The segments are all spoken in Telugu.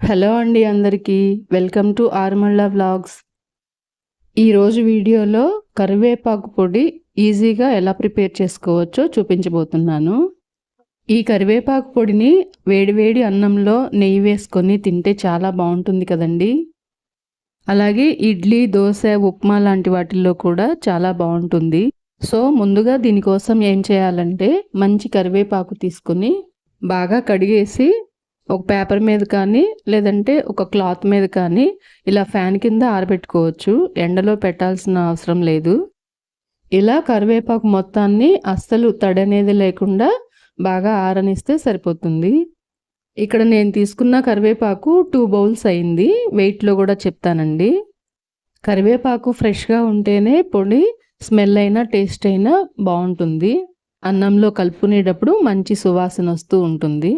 హలో అండి అందరికీ. వెల్కమ్ టు ఆర్మళ్ళ వ్లాగ్స్. ఈరోజు వీడియోలో కరివేపాకు పొడి ఈజీగా ఎలా ప్రిపేర్ చేసుకోవచ్చో చూపించబోతున్నాను. ఈ కరివేపాకు పొడిని వేడివేడి అన్నంలో నెయ్యి వేసుకొని తింటే చాలా బాగుంటుంది కదండి. అలాగే ఇడ్లీ దోశ ఉప్మా లాంటి వాటిల్లో కూడా చాలా బాగుంటుంది. సో ముందుగా దీనికోసం ఏం చేయాలంటే మంచి కరివేపాకు తీసుకుని బాగా కడిగేసి ఒక పేపర్ మీద కానీ లేదంటే ఒక క్లాత్ మీద కానీ ఇలా ఫ్యాన్ కింద ఆరబెట్టుకోవచ్చు. ఎండలో పెట్టాల్సిన అవసరం లేదు. ఇలా కరివేపాకు మొత్తాన్ని అస్సలు తడనేది లేకుండా బాగా ఆరనిస్తే సరిపోతుంది. ఇక్కడ నేను తీసుకున్న కరివేపాకు టూ బౌల్స్ అయింది. వెయిట్లో కూడా చెప్తానండి. కరివేపాకు ఫ్రెష్గా ఉంటేనే పొడి స్మెల్ అయినా టేస్ట్ అయినా బాగుంటుంది. అన్నంలో కలుపుకునేటప్పుడు మంచి సువాసన వస్తూ ఉంటుంది.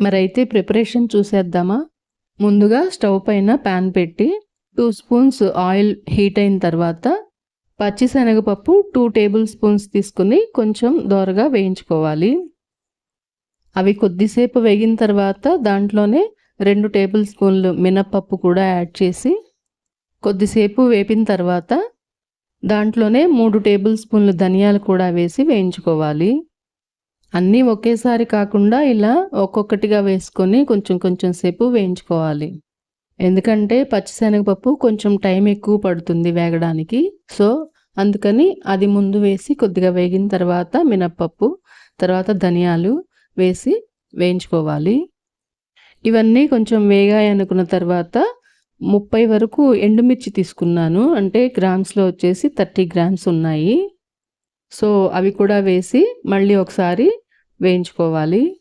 మరైతే ప్రిపరేషన్ చూసేద్దామా? ముందుగా స్టవ్ పైన ప్యాన్ పెట్టి టూ స్పూన్స్ ఆయిల్ హీట్ అయిన తర్వాత పచ్చిశనగపప్పు టూ టేబుల్ స్పూన్స్ తీసుకుని కొంచెం దోరగా వేయించుకోవాలి. అవి కొద్దిసేపు వేగిన తర్వాత దాంట్లోనే రెండు టేబుల్ స్పూన్లు మినప్పప్పు కూడా యాడ్ చేసి కొద్దిసేపు వేపిన తర్వాత దాంట్లోనే మూడు టేబుల్ స్పూన్లు ధనియాలు కూడా వేసి వేయించుకోవాలి. అన్నీ ఒకేసారి కాకుండా ఇలా ఒక్కొక్కటిగా వేసుకొని కొంచెం కొంచెం సేపు వేయించుకోవాలి. ఎందుకంటే పచ్చిశనగపప్పు కొంచెం టైం ఎక్కువ పడుతుంది వేగడానికి. సో అందుకని అది ముందు వేసి కొద్దిగా వేగిన తర్వాత మినప్పప్పు తర్వాత ధనియాలు వేసి వేయించుకోవాలి. ఇవన్నీ కొంచెం వేగాయి అనుకున్న తర్వాత ముప్పై వరకు ఎండుమిర్చి తీసుకున్నాను. అంటే గ్రామ్స్లో వచ్చేసి థర్టీ గ్రామ్స్ ఉన్నాయి. సో అవి కూడా వేసి మళ్ళీ ఒకసారి వేయించుకోవాలి.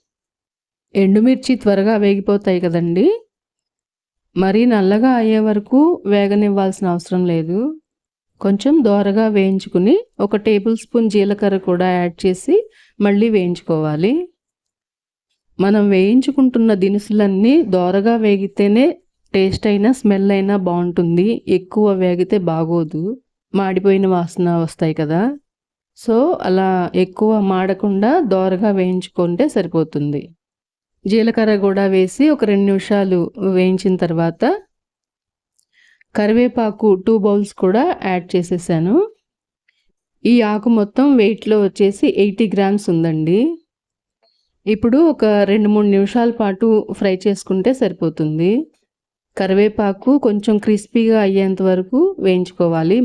ఎండుమిర్చి త్వరగా వేగిపోతాయి కదండి. మరీ నల్లగా అయ్యే వరకు వేగనివ్వాల్సిన అవసరం లేదు. కొంచెం దోరగా వేయించుకుని ఒక టేబుల్ స్పూన్ జీలకర్ర కూడా యాడ్ చేసి మళ్ళీ వేయించుకోవాలి. మనం వేయించుకుంటున్న దినుసులన్నీ దోరగా వేగితేనే టేస్ట్ అయినా స్మెల్ అయినా బాగుంటుంది. ఎక్కువ వేగితే బాగోదు. మాడిపోయిన వాసన వస్తాయి కదా. సో అలా ఎక్కువ మాడకుండా దోరగా వేయించుకుంటే సరిపోతుంది. జీలకర్ర కూడా వేసి ఒక రెండు నిమిషాలు వేయించిన తర్వాత కరివేపాకు టూ బౌల్స్ కూడా యాడ్ చేసేసాను. ఈ ఆకు మొత్తం వెయిట్లో వచ్చేసి ఎయిటీ గ్రామ్స్ ఉందండి. ఇప్పుడు ఒక రెండు మూడు నిమిషాల పాటు ఫ్రై చేసుకుంటే సరిపోతుంది. కరివేపాకు కొంచెం క్రిస్పీగా అయ్యేంత వరకు వేయించుకోవాలి.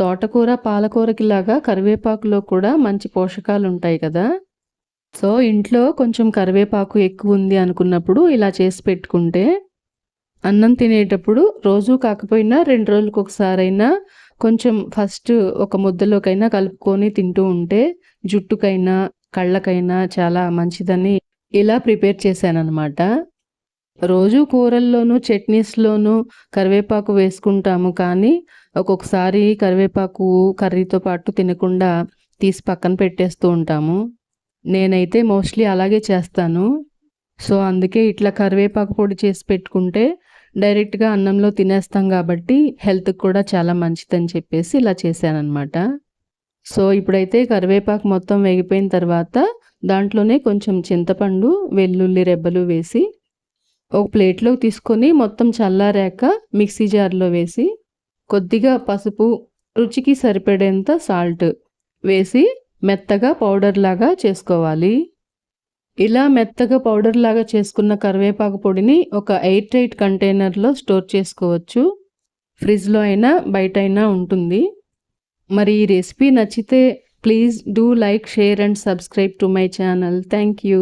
తోటకూర పాలకూరకిలాగా కరివేపాకులో కూడా మంచి పోషకాలు ఉంటాయి కదా. సో ఇంట్లో కొంచెం కరివేపాకు ఎక్కువ ఉంది అనుకున్నప్పుడు ఇలా చేసి పెట్టుకుంటే అన్నం తినేటప్పుడు రోజు కాకపోయినా రెండు రోజులకు ఒకసారైనా కొంచెం ఫస్ట్ ఒక ముద్దలోకైనా కలుపుకొని తింటూ ఉంటే జుట్టుకైనా కళ్ళకైనా చాలా మంచిదని ఇలా ప్రిపేర్ చేశానమాట రోజు కూరల్లోనూ చట్నీస్లోనూ కరివేపాకు వేసుకుంటాము. కానీ ఒక్కొక్కసారి కరివేపాకు కర్రీతో పాటు తినకుండా తీసి పక్కన పెట్టేస్తూ ఉంటాము. నేనైతే మోస్ట్లీ అలాగే చేస్తాను. సో అందుకే ఇట్లా కరివేపాకు పొడి చేసి పెట్టుకుంటే డైరెక్ట్గా అన్నంలో తినేస్తాం కాబట్టి హెల్త్కి కూడా చాలా మంచిదని చెప్పేసి ఇలా చేశానమాట సో ఇప్పుడైతే కరివేపాకు మొత్తం వేగిపోయిన తర్వాత దాంట్లోనే కొంచెం చింతపండు వెల్లుల్లి రెబ్బలు వేసి ఒక ప్లేట్లో తీసుకొని మొత్తం చల్లారాక మిక్సీ జార్లో వేసి కొద్దిగా పసుపు రుచికి సరిపడేంత సాల్ట్ వేసి మెత్తగా పౌడర్ లాగా చేసుకోవాలి. ఇలా మెత్తగా పౌడర్ లాగా చేసుకున్న కరివేపాకు పొడిని ఒక ఎయిర్ టైట్ కంటైనర్లో స్టోర్ చేసుకోవచ్చు. ఫ్రిడ్జ్లో అయినా బయట అయినా ఉంటుంది. మరి ఈ రెసిపీ నచ్చితే please do like share and subscribe to my channel. Thank you.